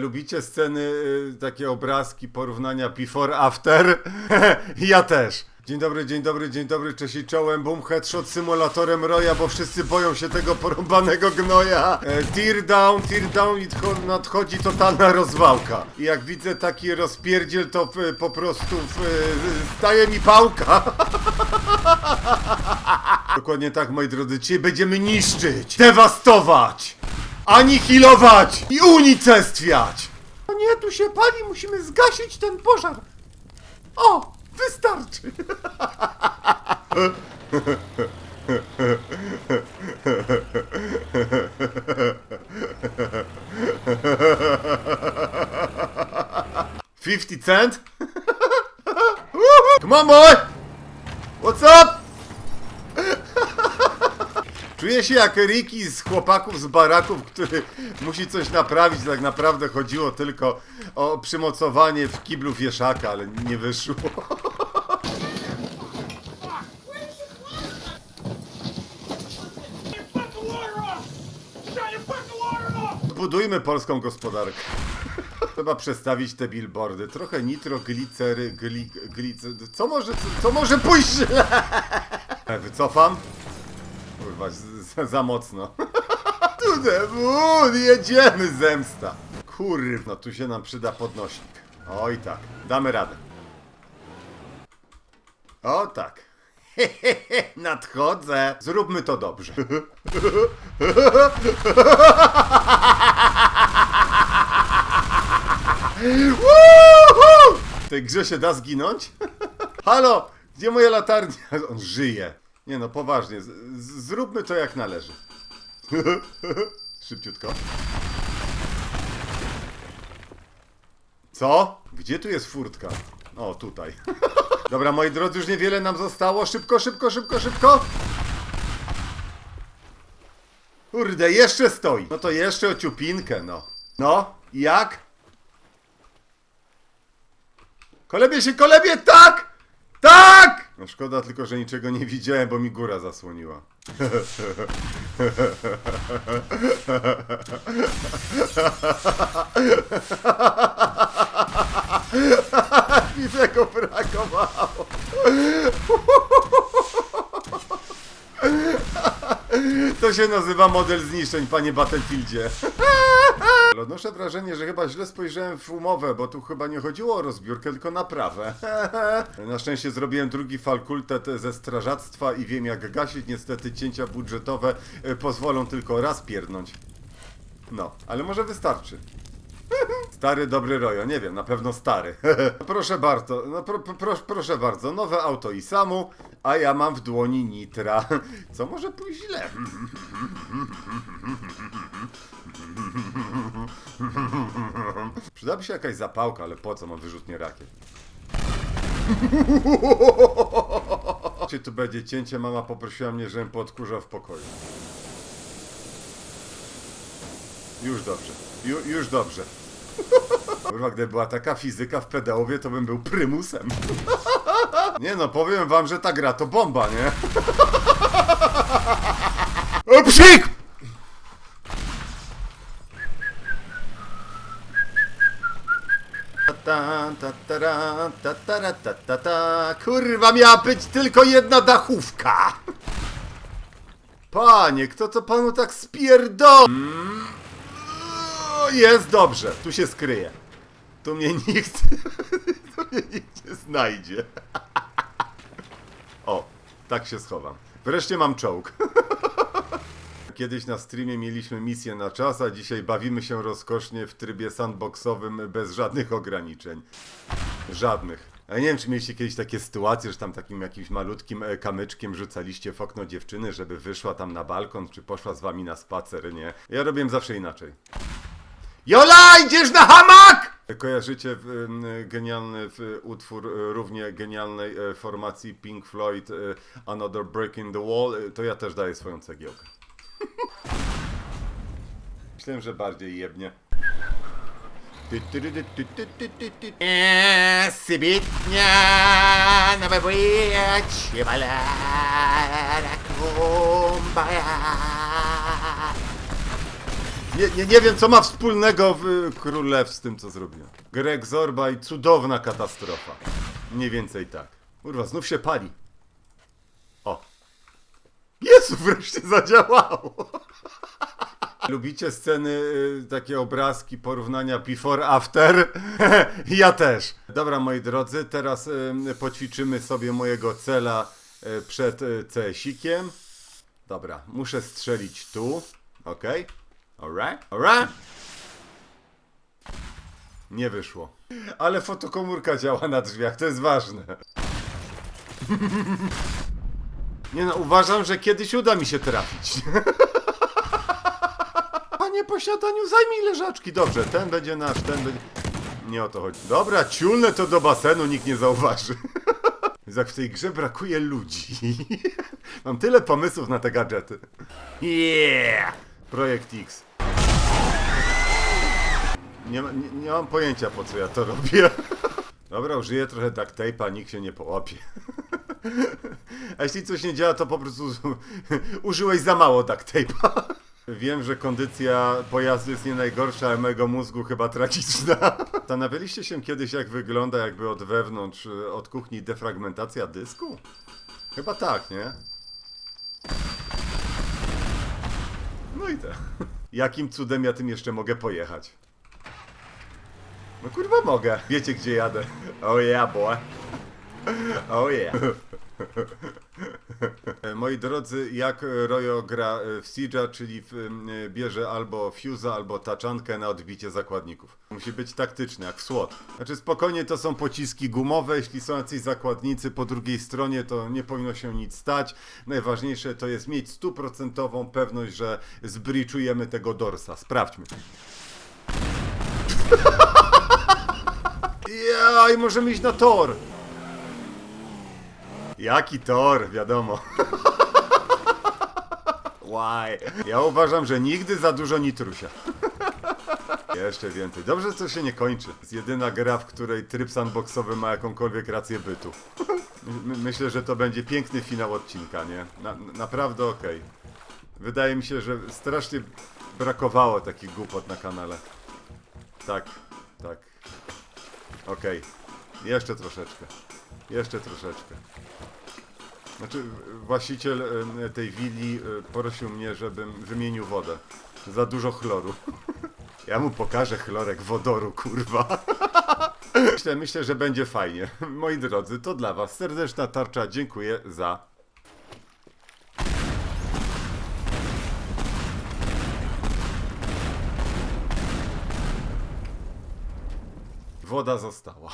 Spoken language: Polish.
Lubicie sceny, y, takie obrazki, porównania before, after? ja też. Dzień dobry, dzień dobry, dzień dobry, cześć i czołem, boom, headshot symulatorem Roya, bo wszyscy boją się tego porąbanego gnoja. E, tear down, tear down i nadchodzi totalna rozwałka. I jak widzę taki rozpierdziel, to y, po prostu y, staje mi pałka. Dokładnie tak, moi drodzy, dzisiaj będziemy niszczyć, dewastować, anihilować i unicestwiać. O nie, tu się pali, musimy zgasić ten pożar. O, wystarczy. Fifty cent? Come on, boy! What's up? Czuję się jak Ricky z chłopaków z baraków, który musi coś naprawić. Tak naprawdę chodziło tylko o przymocowanie w kiblu wieszaka, ale nie wyszło. Budujmy polską gospodarkę. Trzeba przestawić te billboardy. Trochę nitroglicery, gli, glicer... Co może, co, co może pójść źle? Wycofam. Kurwa, z, z, za mocno. Tu jedziemy, zemsta. Kurwa, tu się nam przyda podnośnik. Oj tak, damy radę. O tak. Nadchodzę. Zróbmy to dobrze. W tej grze się da zginąć? Halo! Gdzie moja latarnia? On żyje. Nie no, poważnie. z- Zróbmy to jak należy. Szybciutko. Co? Gdzie tu jest furtka? O, tutaj. Dobra, moi drodzy, już niewiele nam zostało. Szybko, szybko, szybko, szybko. Kurde, jeszcze stoi. No to jeszcze o ciupinkę, no. No, jak? Kolebie się, kolebie, tak! Tak! No szkoda tylko, że niczego nie widziałem, bo mi góra zasłoniła. Mi tego brakowało. To się nazywa model zniszczeń, panie Battlefieldzie. Ale Odnoszę wrażenie, że chyba źle spojrzałem w umowę, bo tu chyba nie chodziło o rozbiórkę, tylko naprawę. Na szczęście zrobiłem drugi fakultet ze strażactwa i wiem jak gasić. Niestety cięcia budżetowe e, pozwolą tylko raz pierdnąć. No, ale może wystarczy. Stary, dobry rojo, nie wiem, na pewno stary. proszę bardzo, no pro, pro, proszę bardzo, nowe auto i samu, a ja mam w dłoni nitra. Co może pójść źle? Przydałaby się jakaś zapałka, ale po co mam wyrzutnie rakiet? Czy tu będzie cięcie? Mama poprosiła mnie, żebym podkurzał w pokoju. Już dobrze. Ju, już dobrze. Kurwa, gdyby była taka fizyka w pedałowie, to bym był prymusem. Nie no, powiem wam, że ta gra to bomba, nie? O, psik! Ta, ta, ta, ta, ta, ta, ta, ta. Kurwa, miała być tylko jedna dachówka! Panie, kto to panu tak spierdol... Jest dobrze, tu się skryję. Tu mnie nikt. Tu mnie nikt nie znajdzie. O, tak się schowam. Wreszcie mam czołg. Kiedyś na streamie mieliśmy misję na czas, a dzisiaj bawimy się rozkosznie w trybie sandboxowym bez żadnych ograniczeń. Żadnych. Nie wiem, czy mieliście kiedyś takie sytuacje, że tam takim jakimś malutkim e, kamyczkiem rzucaliście w okno dziewczyny, żeby wyszła tam na balkon, czy poszła z wami na spacer, nie? Ja robiłem zawsze inaczej. Jola, idziesz na hamak! Kojarzycie genialny utwór y, równie genialnej y, formacji Pink Floyd y, Another Break in the Wall? To ja też daję swoją cegiełkę. Myślałem, że bardziej jebnie. Sybitnia, nowe bujać, jebala. Nie, nie, nie wiem, co ma wspólnego w Królew z tym, co zrobiłem. Greg Zorba i cudowna katastrofa. Mniej więcej tak. Kurwa, znów się pali. O. Jezu, wreszcie zadziałało. Lubicie sceny, y, takie obrazki, porównania before, after? ja też. Dobra, moi drodzy, teraz y, poćwiczymy sobie mojego cela y, przed y, CS-ikiem. Dobra, muszę strzelić tu. Okej. Alright, alright. Nie wyszło. Ale fotokomórka działa na drzwiach, to jest ważne. Nie no, uważam, że kiedyś uda mi się trafić. Panie posiadaniu, zajmij leżaczki. Dobrze, ten będzie nasz, ten będzie... Nie o to chodzi. Dobra, ciulnę to do basenu, nikt nie zauważy. Jak w tej grze brakuje ludzi. Mam tyle pomysłów na te gadżety. Yeah! Projekt X. Nie, ma- nie, nie mam pojęcia po co ja to robię. Dobra, użyję trochę duct tape'a, nikt się nie połapie. A jeśli coś nie działa, to po prostu użyłeś za mało duct tape'a. Wiem, że kondycja pojazdu jest nie najgorsza, ale mojego mózgu chyba tragiczna. Zastanawialiście się kiedyś, jak wygląda jakby od wewnątrz, od kuchni defragmentacja dysku? Chyba tak, nie? No i tak. Jakim cudem ja tym jeszcze mogę pojechać? No kurwa mogę. Wiecie gdzie jadę. Oh yeah, boy. Oh yeah. Moi drodzy, jak Royo gra w Siege'a, czyli w, bierze albo fuse'a, albo taczankę na odbicie zakładników. Musi być taktyczny, jak w SWAT. Znaczy spokojnie to są pociski gumowe, jeśli są jacyś zakładnicy po drugiej stronie, to nie powinno się nic stać. Najważniejsze to jest mieć stuprocentową pewność, że zbriczujemy tego dorsa. Sprawdźmy. Ja, i możemy iść na tor. Jaki tor, wiadomo. Why? Ja uważam, że nigdy za dużo nitrusia. Jeszcze więcej. Dobrze, to się nie kończy. Jest jedyna gra, w której tryb sandboxowy ma jakąkolwiek rację bytu. My, myślę, że to będzie piękny finał odcinka, nie? Na, naprawdę okej. Wydaje mi się, że strasznie brakowało takich głupot na kanale. Tak, tak. Okej. Jeszcze troszeczkę. Jeszcze troszeczkę. Znaczy, właściciel tej willi e, prosił mnie, żebym wymienił wodę. Za dużo chloru. Ja mu pokażę chlorek wodoru, kurwa. Myślę, myślę, że będzie fajnie. Moi drodzy, to dla was serdeczna tarcza. Dziękuję za Woda została.